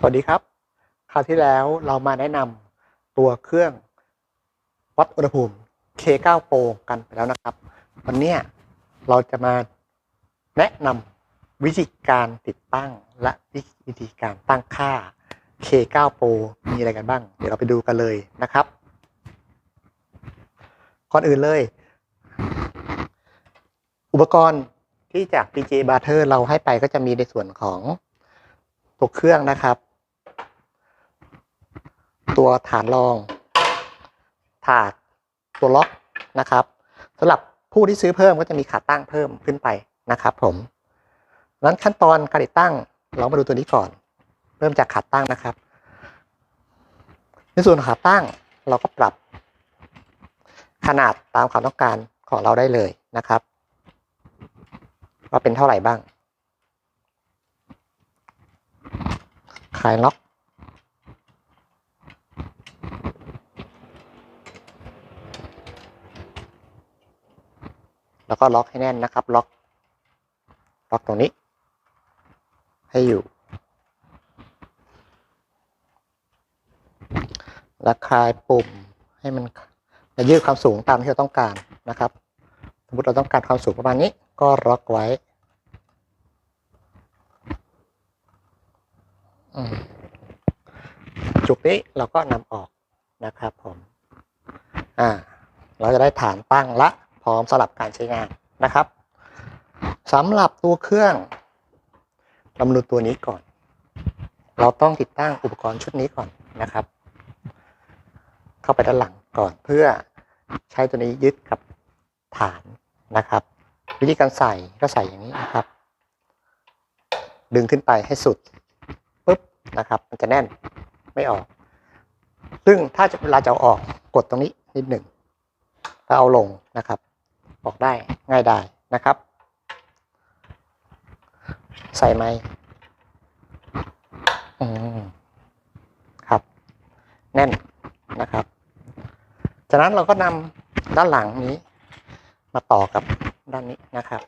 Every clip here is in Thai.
สวัสดีครับ คราวที่แล้วเรามาแนะนำตัวเครื่องวัดอุณหภูมิ K9 Pro กันไปแล้วนะครับ วันนี้เราจะมาแนะนำวิธีการติดตั้งและวิธีการตั้งค่า K9 Pro มีอะไรกันบ้าง เดี๋ยวเราไปดูกันเลยนะครับ ก่อนอื่นเลย อุปกรณ์ที่จาก PJ b a r t e r เราให้ไปก็จะมีในส่วนของตัวเครื่องนะครับ ตัวฐานรอง ถาดตัวล็อกนะครับสำหรับผู้ที่ซื้อเพิ่มก็จะมีขาตั้งเพิ่มขึ้นไปนะครับ ผมนั้นขั้นตอนการติดตั้งเรามาดูตัวนี้ก่อน เริ่มจากขาตั้งนะครับ ในส่วนของขาตั้งเราก็ปรับขนาดตามความต้องการของเราได้เลยนะครับว่าเป็นเท่าไหร่บ้างคลายล็อก แล้วก็ล็อกให้แน่นนะครับ ล็อก ล็อกตรงนี้ ให้อยู่ แล้วคลายปุ่มให้มันยืดความสูงตามที่เราต้องการนะครับ สมมติเราต้องการความสูงประมาณนี้ ก็ล็อกไว้จุกนี้เราก็นำออกนะครับผม อ่า เราจะได้ฐานตั้งละ ร้อมสำหรับการใช้งานนะครับสำหรับตัวเครื่องเรามาดูตัวนี้ก่อน เราต้องติดตั้งอุปกรณ์ชุดนี้ก่อนนะครับ เข้าไปด้านหลังก่อนเพื่อใช้ตัวนี้ยึดกับฐานนะครับ วิธีการใส่ก็ใส่อย่างนี้นะครับ ดึงขึ้นไปให้สุดปุ๊บนะครับ มันจะแน่นไม่ออก ซึ่งถ้าจะเวลาจะเอาออกกดตรงนี้นิดหนึ่งแล้วเอาลงนะครับ ออกได้ง่ายได้นะครับ ใส่ไหมอืมครับ แน่นนะครับ จากนั้นเราก็นำด้านหลังนี้มาต่อกับด้านนี้นะครับ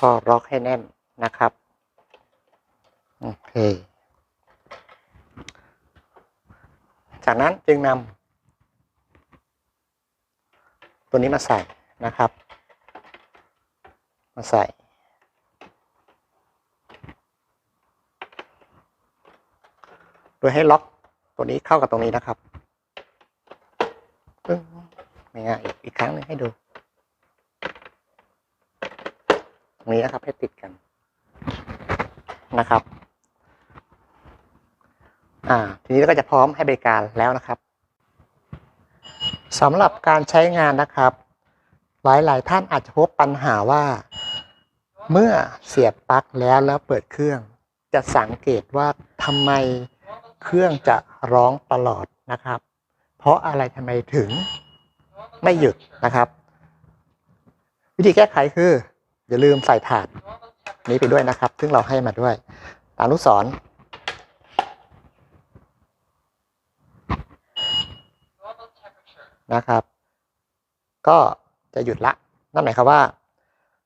ก็ล็อกให้แน่นนะครับ โอเค จากนั้นจึงนำตัวนี้มาใส่นะครับ มาใส่โดยให้ล็อกตัวนี้เข้ากับตรงนี้นะครับงไม่ง่ายอีกครั้งหนึ่งให้ดู ตรง นี้นะครับ ให้ติดกันนะครับ อ่า ทีนี้เราก็จะพร้อมให้บริการแล้วนะครับสำหรับการใช้งานนะครับ หลายๆ ท่านอาจจะพบปัญหาว่า เมื่อเสียบปลั๊กแล้วแล้วเปิดเครื่อง จะสังเกตว่าทำไมเครื่องจะร้องตลอดนะครับ เพราะอะไรทำไมถึงไม่หยุดนะครับ วิธีแก้ไขคือ อย่าลืมใส่ถาดนี้ไปด้วยนะครับ ซึ่งเราให้มาด้วยตามลูกศรนะครับ ก็จะหยุดละ นั่นหมายความว่า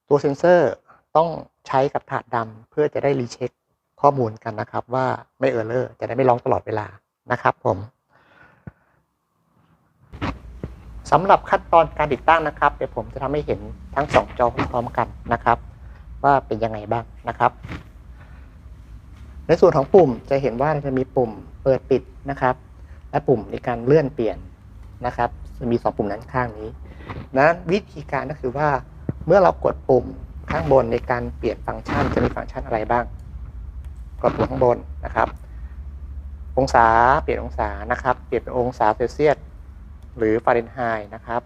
ตัวเซนเซอร์ต้องใช้กับถาดดำเพื่อจะได้รีเช็คข้อมูลกันนะครับ ว่าไม่เออร์เลอร์จะได้ไม่ร้องตลอดเวลานะครับผม สำหรับขั้นตอนการติดตั้งนะครับ เดี๋ยวผมจะทำให้เห็นทั้งสองจอพร้อมกันนะครับ ว่าเป็นยังไงบ้างนะครับ ในส่วนของปุ่มจะเห็นว่าจะมีปุ่มเปิดปิดนะครับ และปุ่มในการเลื่อนเปลี่ยนนะครับ จะมีสองปุ่มนั้นข้างนี้นั้นวิธีการก็คือว่าเมื่อเรากดปุ่มข้างบนในการเปลี่ยนฟังก์ชันจะมีฟังก์ชันอะไรบ้าง กดปุ่มข้างบนนะครับ องศาเปลี่ยนองศานะครับ เปลี่ยนเป็นองศาเซลเซียส หรือฟาเรนไฮต์นะครับ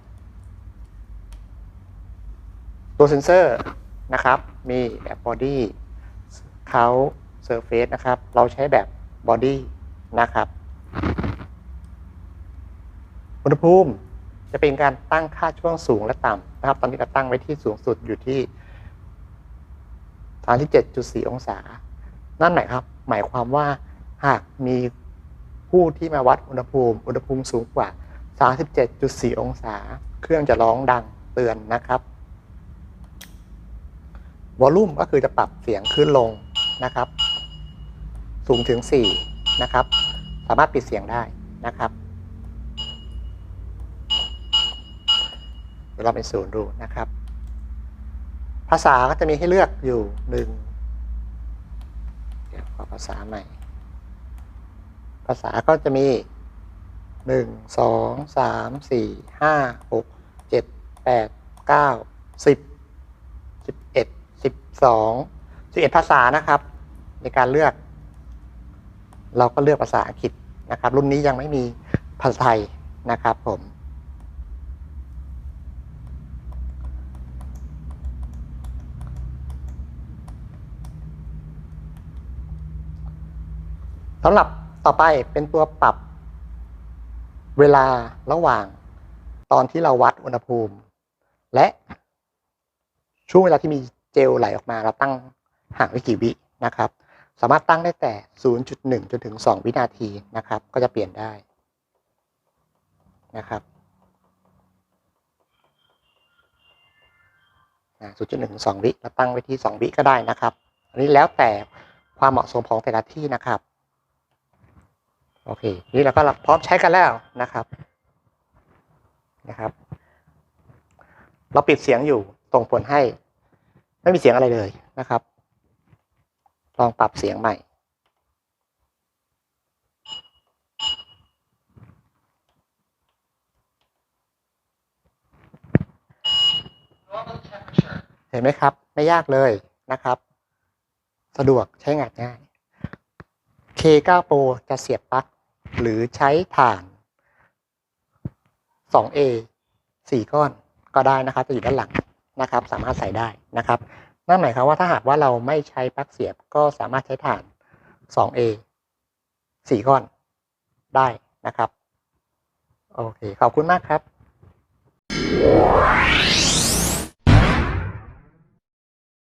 ตัวเซนเซอร์นะครับมีแบบบอดี้เขาเซอร์เฟสนะครับ เราใช้แบบบอดี้นะครับอุณหภูมิจะเป็นการตั้งค่าช่วงสูงและต่ำนะครับ ตอนนี้เราตั้งไว้ที่สูงสุดอยู่ที่37.4องศา นั่นหมายครับ หมายความว่าหากมีผู้ที่มาวัดอุณหภูมิ อุณหภูมิสูงกว่า 37.4 องศา เครื่องจะร้องดังเตือนนะครับ วอลลุ่มก็คือจะปรับเสียงขึ้นลงนะครับ สูงถึง 4 นะครับ สามารถปิดเสียงได้นะครับเดี๋ยวเราเป็นศูนย์ดูนะครับ ภาษาก็จะมีให้เลือกอยู่หนึ่งเดี๋ยวขอภาษาใหม่ ภาษาก็จะมี หนึ่งสองสามสี่ห้าหกเจ็ดแปดเก้าสิบสิบเอ็ดสิบสองสิบเอ็ดภาษานะครับ ในการเลือก เราก็เลือกภาษาอังกฤษนะครับ รุ่นนี้ยังไม่มีภาษาไทยนะครับผมสำหรับต่อไปเป็นตัวปรับ เวลาระหว่างตอนที่เราวัดอุณหภูมิ และช่วงเวลาที่มีเจลไหลออกมาเราตั้งห่างไว้กี่วินะครับ สามารถตั้งได้แต่ 0.1 จนถึง 2 วินาทีนะครับ ก็จะเปลี่ยนได้นะครับ0.1ถึง2วิเราตั้งไว้ที่2วิก็ได้นะครับ อันนี้แล้วแต่ความเหมาะสมของแต่ละที่นะครับ โอเค นี่เราก็พร้อมใช้กันแล้วนะครับนะครับ เราปิดเสียงอยู่ส่งผลให้ ไม่มีเสียงอะไรเลยนะครับ ลองปรับเสียงใหม่เห็นไหมครับ ไม่ยากเลยนะครับ สะดวกใช้งานง่าย K9 Pro จะเสียบปลั๊ก หรือใช้ถ่าน 2A 4 ก้อนก็ได้นะครับ จะอยู่ด้านหลังนะครับ สามารถใส่ได้นะครับ นั่นหมายความว่าถ้าหากว่าเราไม่ใช้ปลั๊กเสียบก็สามารถใช้ถ่าน 2A 4 ก้อนได้นะครับ โอเค ขอบคุณมากครับ